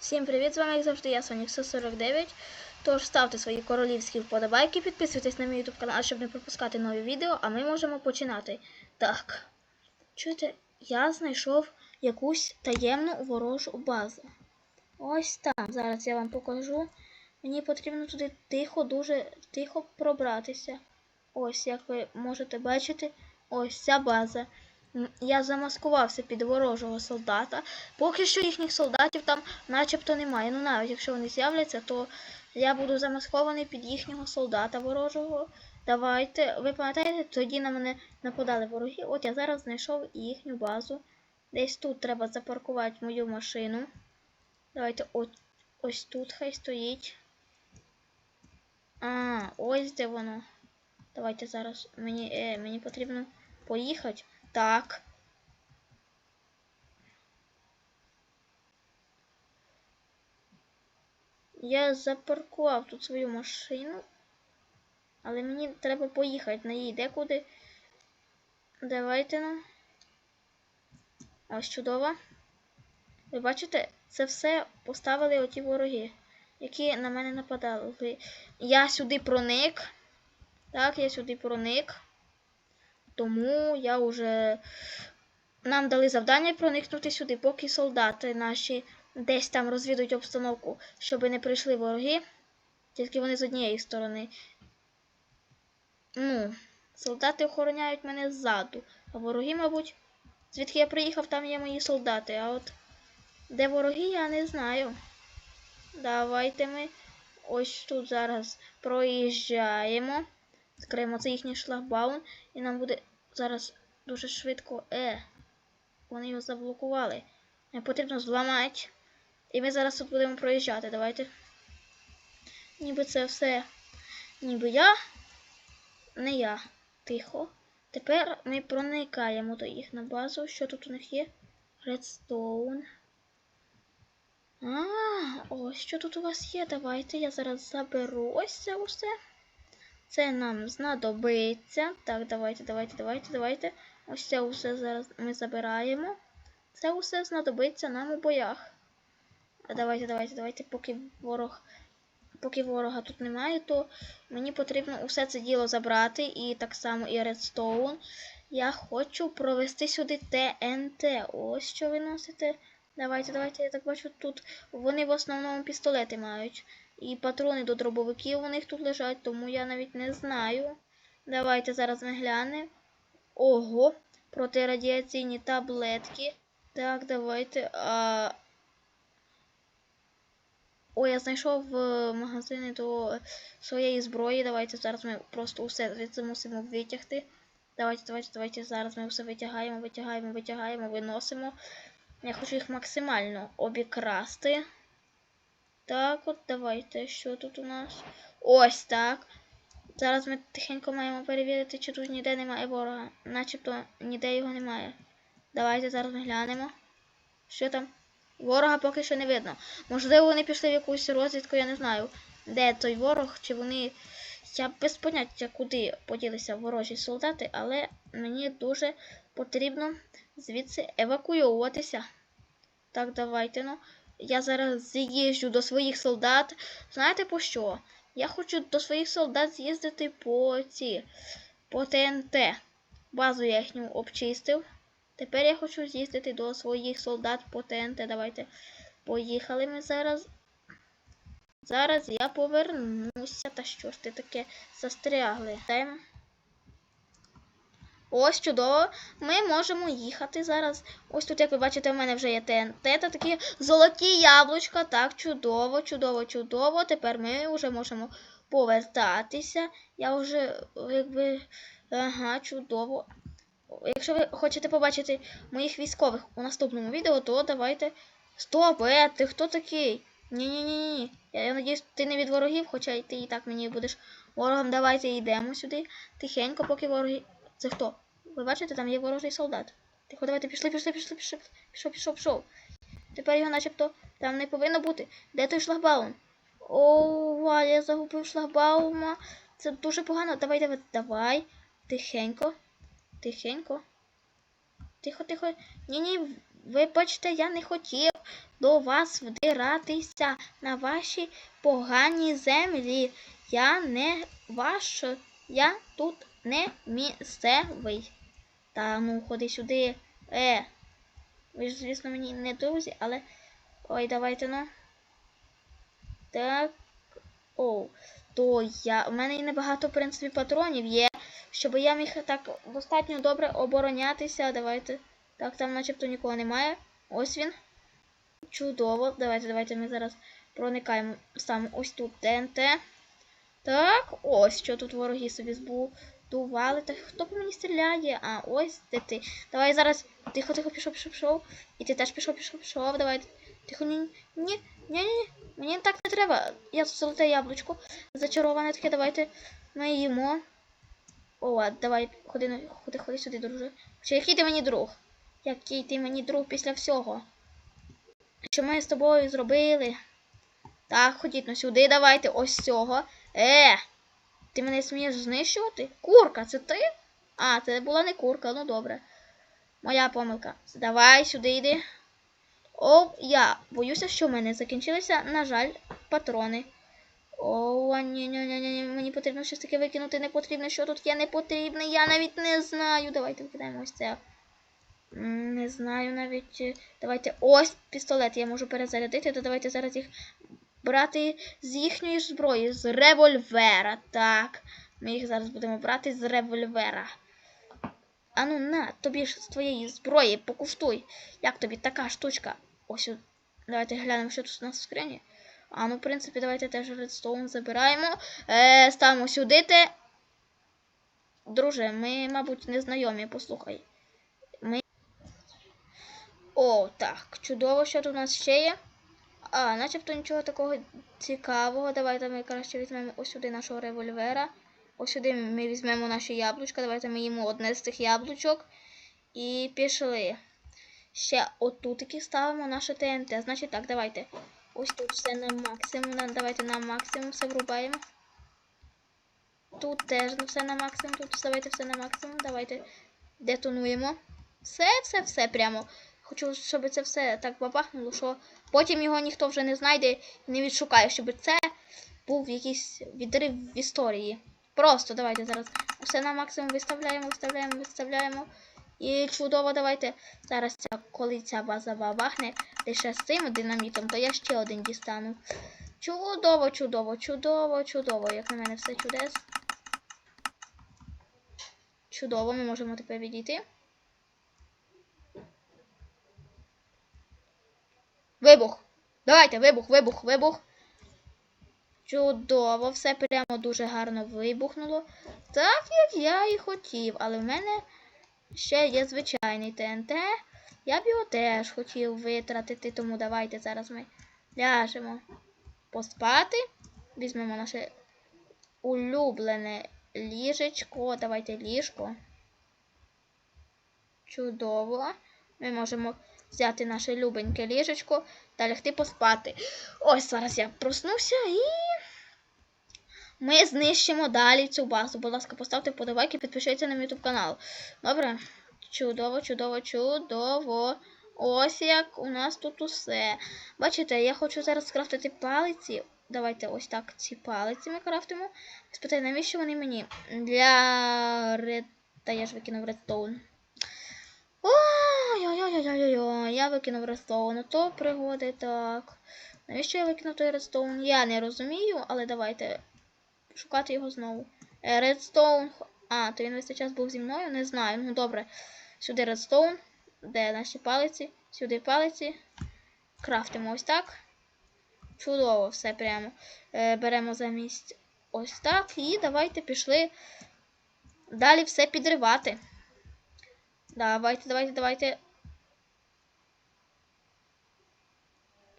Всім привіт! З вами як завжди я Сонік 149. Тож ставте свої королівські вподобайки, підписуйтесь на мій YouTube канал, щоб не пропускати нові відео, а ми можемо починати. Так. Чуєте, я знайшов якусь таємну ворожу базу. Ось там. Зараз я вам покажу. Мені потрібно туди тихо, дуже тихо пробратися. Ось, як ви можете бачити, ось ця база. Я замаскувався під ворожого солдата. Поки що їхніх солдатів там начебто немає. Ну навіть якщо вони з'являться, то я буду замаскований під їхнього солдата ворожого. Давайте. Ви пам'ятаєте, тоді на мене нападали вороги. От я зараз знайшов їхню базу. Десь тут треба запаркувати мою машину. Давайте от, ось тут хай стоїть. А, ось де воно. Давайте зараз. Мені, е, мені потрібно поїхати. Так. Я запаркував тут свою машину, але мені треба поїхати на їй декуди. Давайте ну. Ось чудово. Ви бачите, це все поставили оті вороги, які на мене нападали. Я сюди проник. Так, я сюди проник. Тому я вже. Нам дали завдання проникнути сюди, поки солдати наші десь там розвідують обстановку, щоб не прийшли вороги. Тільки вони з однієї сторони. Ну, солдати охороняють мене ззаду. А вороги, мабуть, звідки я приїхав, там є мої солдати. А от де вороги, я не знаю. Давайте ми ось тут зараз проїжджаємо. Скриємо це їхній шлагбаум, і нам буде зараз дуже швидко. Е, вони його заблокували. Не потрібно зламати. І ми зараз тут будемо проїжджати. Давайте. Ніби це все. Ніби я. Не я. Тихо. Тепер ми проникаємо до їх на базу. Що тут у них є? Редстоун. А, ось що тут у вас є. Давайте я зараз заберу ось це усе. Це нам знадобиться. Так, давайте, давайте, давайте, давайте. Ось це усе зараз ми забираємо. Це усе знадобиться нам у боях. Давайте, давайте, давайте, поки ворог. Поки ворога тут немає, то мені потрібно усе це діло забрати. І так само і Redstone. Я хочу провести сюди ТНТ. Ось що ви носите. Давайте, давайте, я так бачу, тут вони в основному пістолети мають. І патрони до дробовиків у них тут лежать, тому я навіть не знаю. Давайте зараз ми глянемо. Ого, протирадіаційні таблетки. Так, давайте. А... О, я знайшов е, магазини до своєї зброї. Давайте зараз ми просто усе звідси мусимо витягти. Давайте, давайте, давайте. Зараз ми все витягаємо, витягаємо, витягаємо, виносимо. Я хочу їх максимально обікрасти. Так, от давайте. Що тут у нас? Ось так. Зараз ми тихенько маємо перевірити, чи тут ніде немає ворога. Начебто ніде його немає. Давайте зараз ми глянемо. Що там? Ворога поки що не видно. Можливо, вони пішли в якусь розвідку, я не знаю, де той ворог, чи вони. Я без поняття, куди поділися ворожі солдати, але мені дуже потрібно звідси евакуюватися. Так, давайте ну. Я зараз з'їжджу до своїх солдат. Знаєте по що? Я хочу до своїх солдат з'їздити по ці по ТНТ. Базу я їхню обчистив. Тепер я хочу з'їздити до своїх солдат по ТНТ. Давайте. Поїхали ми зараз. Зараз я повернуся. Та що ж ти таке застрягли? Даємо. Ось чудово. Ми можемо їхати зараз. Ось тут, як ви бачите, в мене вже є ТНТ та такі золоті яблучка. Так, чудово, чудово, чудово. Тепер ми вже можемо повертатися. Я вже якби. Ага, чудово. Якщо ви хочете побачити моїх військових у наступному відео, то давайте. Стоп, е, ти хто такий? Ні-ні-ні. Я, я надіюсь, ти не від ворогів, хоча й ти і так мені будеш ворогом. Давайте йдемо сюди. Тихенько, поки вороги. Це хто? Ви бачите, там є ворожий солдат. Тихо, давайте пішли, пішли, пішли, пішли. Пішов, пішов, пішов. Тепер його начебто там не повинно бути. Де той шлагбаум? О, я загубив шлагбаума. Це дуже погано. Давай, давай, давай. Тихенько. Тихенько. Тихо, тихо. Ні-ні, Вибачте, я не хотів до вас вдиратися на ваші погані землі. Я не ваш, я тут не місцевий. Та ну, ходи сюди. Е. Ви ж, звісно, мені не друзі, але. Ой, давайте ну. Так. О, то я. У мене і небагато, в принципі, патронів є, щоб я міг так достатньо добре оборонятися. Давайте. Так, там начебто нікого немає. Ось він. Чудово. Давайте, давайте ми зараз проникаємо саме ось тут ТНТ. Так, ось що тут вороги собі збудували. Та хто по мені стріляє? А, ось де ти. Давай зараз. Тихо, тихо, пішов, пішов, пішов. І ти теж пішов, пішов, пішов. Давай. Тихо, ні, ні, ні, ні, ні. Мені так не треба. Я золоте яблучко. Зачароване таке, давайте ми їмо. О, давай, ходи, ходи, ходи сюди, друже. Чи який ти мені друг? Який ти мені друг після всього? Що ми з тобою зробили? Так, ходіть ну сюди, давайте, ось цього. Е! Ти мене смієш знищувати? Курка, це ти? А, це була не курка, ну добре. Моя помилка. Давай сюди йди. О, я боюся, що в мене закінчилися, на жаль, патрони. О, ні, ні, ні, ні, мені потрібно щось таке викинути, не потрібно, що тут є не потрібне, я навіть не знаю. Давайте викидаємо ось це. Не знаю навіть. е, Давайте ось пістолет я можу перезарядити, то давайте зараз їх брати з їхньої зброї, з револьвера. Так. Ми їх зараз будемо брати з револьвера. Ану, на, тобі ж з твоєї зброї покуштуй. Як тобі така штучка? Ось. Давайте глянемо, що тут у нас в скрині. А ну, в принципі, давайте теж редстоун забираємо. Е, ставимо сюди те. Друже, ми, мабуть, не знайомі, послухай. Ми... О, так, чудово, що тут у нас ще є. А, начебто нічого такого цікавого. Давайте ми краще візьмемо ось сюди нашого револьвера. Ось сюди ми візьмемо наші яблучка. Давайте ми їмо одне з цих яблучок. І пішли. Ще отутики ставимо наше ТНТ. Значить так, давайте. Ось тут все на максимум. Давайте на максимум все врубаємо. Тут теж все на максимум. Тут давайте все на максимум. Давайте детонуємо. Все, все, все прямо. Хочу, щоб це все так бабахнуло, що потім його ніхто вже не знайде і не відшукає, щоб це був якийсь відрив в історії. Просто давайте зараз все на максимум виставляємо, виставляємо, виставляємо. І чудово, давайте. Зараз ця, коли ця база бабахне, лише з цим динамітом, то я ще один дістану. Чудово, чудово, чудово, чудово. Як на мене все чудес. Чудово, ми можемо тепер відійти. Вибух! Давайте, вибух, вибух, вибух. Чудово, все прямо дуже гарно вибухнуло. Так, як я і хотів, але в мене ще є звичайний ТНТ. Я б його теж хотів витратити, тому давайте зараз ми ляжемо поспати. Візьмемо наше улюблене ліжечко. Давайте ліжко. Чудово. Ми можемо взяти наше любеньке ліжечко та лягти поспати. Ось зараз я проснувся і. Ми знищимо далі цю базу. Будь ласка, поставте вподобайки, підпишіться на мій YouTube канал. Добре? Чудово, чудово, чудово. Ось як у нас тут усе. Бачите, я хочу зараз скрафтити палиці. Давайте ось так ці палиці ми крафтимо. Спитай, навіщо вони мені? Для ред... Та я ж викинув редстоун. Ой-ой-ой-ой-ой, я викинув редстоун. То пригоди так. Навіщо я викинув той редстоун? Я не розумію, але давайте шукати його знову. Е, Редстоун. А, то він весь цей час був зі мною? Не знаю. Ну добре. Сюди редстоун. Де наші палиці? Сюди палиці. Крафтимо ось так. Чудово, все прямо. Е, беремо замість ось так. І давайте пішли далі все підривати. Давайте, давайте, давайте.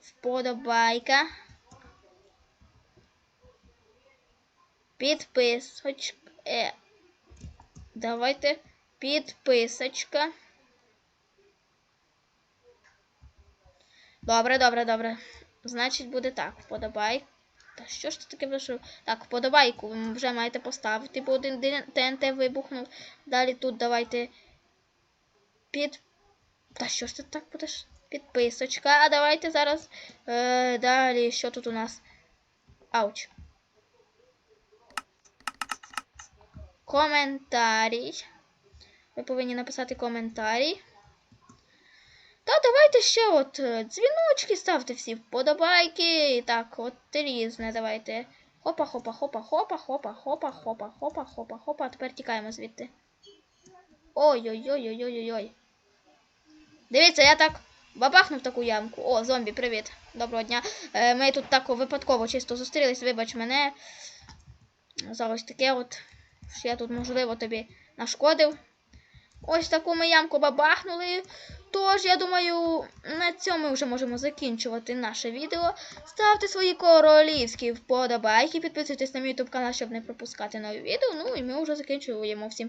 Вподобайка. Підписочка. Е. Давайте підписочка. Добре, добре, добре. Значить, буде так. Вподобайка. Та що ж це таке вийшло? Так, вподобайку ви вже маєте поставити, бо один ТНТ вибухнув. Далі тут давайте Та що ж ти так будеш? Підписочка. А давайте зараз. Е, далі, що тут у нас? Ауч. Коментарій. Ви повинні написати коментарій. Та давайте ще от е, дзвіночки ставте всі вподобайки. Так, от різне давайте. Хопа, хопа, хопа, хопа, хопа, хопа, хопа, хопа, хопа, хопа. Тепер тікаємо звідти. Ой-ой-ой-ой-ой-ой. Дивіться, я так бабахнув таку ямку. О, зомбі, привіт. Доброго дня. Е, ми тут так випадково чисто зустрілись, вибач мене. За ось таке от. що Я тут, можливо, тобі нашкодив. Ось таку ми ямку бабахнули. Тож, я думаю, на цьому ми вже можемо закінчувати наше відео. Ставте свої королівські вподобайки, підписуйтесь на мій YouTube канал, щоб не пропускати нові відео. Ну і ми вже закінчуємо. Всім па-